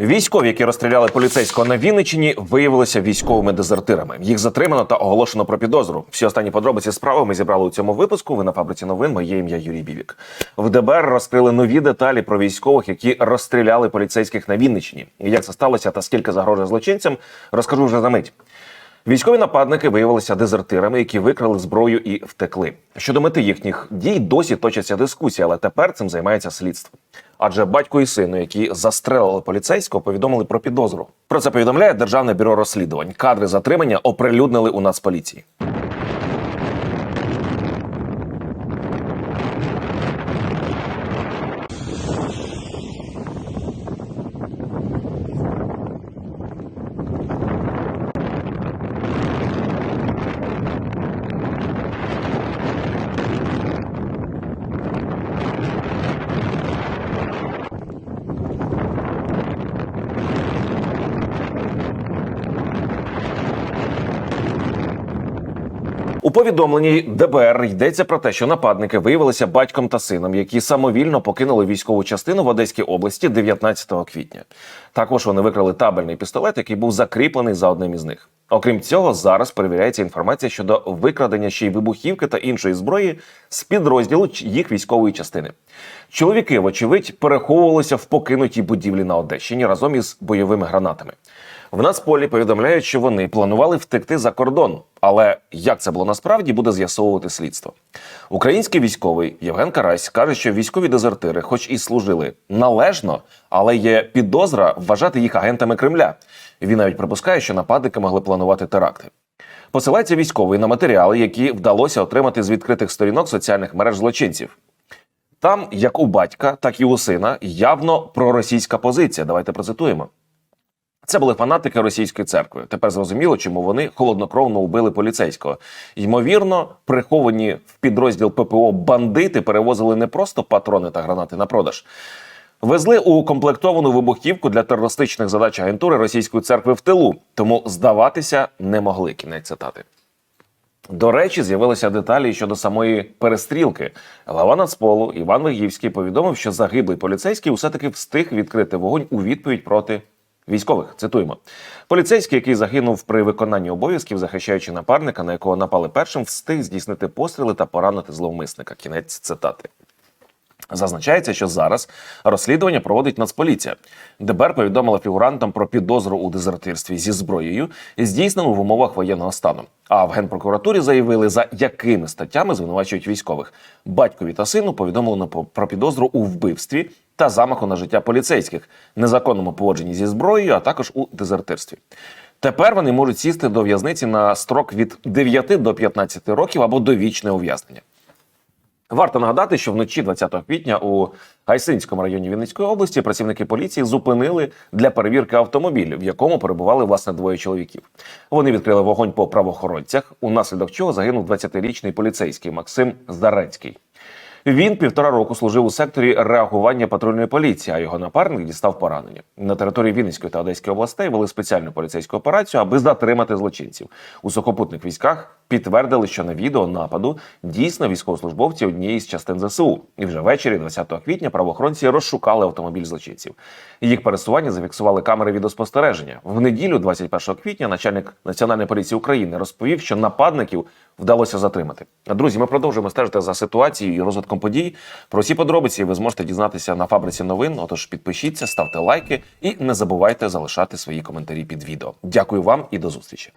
Військові, які розстріляли поліцейського на Вінниччині, виявилися військовими дезертирами. Їх затримано та оголошено про підозру. Всі останні подробиці справи ми зібрали у цьому випуску. Ви на фабриці новин. Моє ім'я Юрій Бівік. В ДБР розкрили нові деталі про військових, які розстріляли поліцейських на Вінниччині. Як це сталося та скільки загрожує злочинцям, розкажу вже за мить. Військові нападники виявилися дезертирами, які викрали зброю і втекли. Щодо мети їхніх дій досі точаться дискусії, але тепер цим займається слідство. Адже батько і сину, які застрелили поліцейського, повідомили про підозру. Про це повідомляє Державне бюро розслідувань. Кадри затримання оприлюднили у Нацполіції. У повідомленні ДБР йдеться про те, що нападники виявилися батьком та сином, які самовільно покинули військову частину в Одеській області 19 квітня. Також вони викрали табельний пістолет, який був закріплений за одним із них. Окрім цього, зараз перевіряється інформація щодо викрадення ще й вибухівки та іншої зброї з підрозділу їх військової частини. Чоловіки, вочевидь, переховувалися в покинутій будівлі на Одещині разом із бойовими гранатами. В Нацполі повідомляють, що вони планували втекти за кордон. Але як це було насправді, буде з'ясовувати слідство. Український військовий Євген Карась каже, що військові дезертири, хоч і служили належно, але є підозра вважати їх агентами Кремля. Він навіть припускає, що нападники могли планувати теракти. Посилається військовий на матеріали, які вдалося отримати з відкритих сторінок соціальних мереж злочинців. Там, як у батька, так і у сина, явно проросійська позиція. Давайте процитуємо. Це були фанатики російської церкви. Тепер зрозуміло, чому вони холоднокровно убили поліцейського. Ймовірно, приховані в підрозділ ППО бандити перевозили не просто патрони та гранати на продаж. Везли укомплектовану вибухівку для терористичних задач агентури російської церкви в тилу, тому здаватися не могли. Кінець цитати. До речі, з'явилися деталі щодо самої перестрілки. Глава Нацполу Іван Вигівський повідомив, що загиблий поліцейський усе таки встиг відкрити вогонь у відповідь проти військових. Цитуємо: поліцейський, який загинув при виконанні обов'язків, захищаючи напарника, на якого напали першим, встиг здійснити постріли та поранити зловмисника. Кінець цитати. Зазначається, що зараз розслідування проводить Нацполіція. ДБР повідомила фігурантам про підозру у дезертирстві зі зброєю, здійснену в умовах воєнного стану. А в генпрокуратурі заявили, за якими статтями звинувачують військових. Батькові та сину повідомлено по- про підозру у вбивстві та замаху на життя поліцейських, незаконному поводженні зі зброєю, а також у дезертирстві. Тепер вони можуть сісти до в'язниці на строк від 9 до 15 років або довічне ув'язнення. Варто нагадати, що вночі 20 квітня у Гайсинському районі Вінницької області працівники поліції зупинили для перевірки автомобіль, в якому перебували власне двоє чоловіків. Вони відкрили вогонь по правоохоронцях, унаслідок чого загинув 20-річний поліцейський Максим Зарецький. Він півтора року служив у секторі реагування патрульної поліції, а його напарник дістав поранення. На території Вінницької та Одеської областей вели спеціальну поліцейську операцію, аби затримати злочинців. У сухопутних військах підтвердили, що на відео нападу дійсно військовослужбовці однієї з частин ЗСУ. І вже ввечері, 20 квітня, правоохоронці розшукали автомобіль злочинців. Їх пересування зафіксували камери відеоспостереження. В неділю, 21 квітня, начальник Національної поліції України розповів, що нападників вдалося затримати. Друзі, ми продовжуємо стежити за ситуацією і розвитком подій. Про всі подробиці ви зможете дізнатися на фабриці новин. Отож, підпишіться, ставте лайки і не забувайте залишати свої коментарі під відео. Дякую вам і до зустрічі.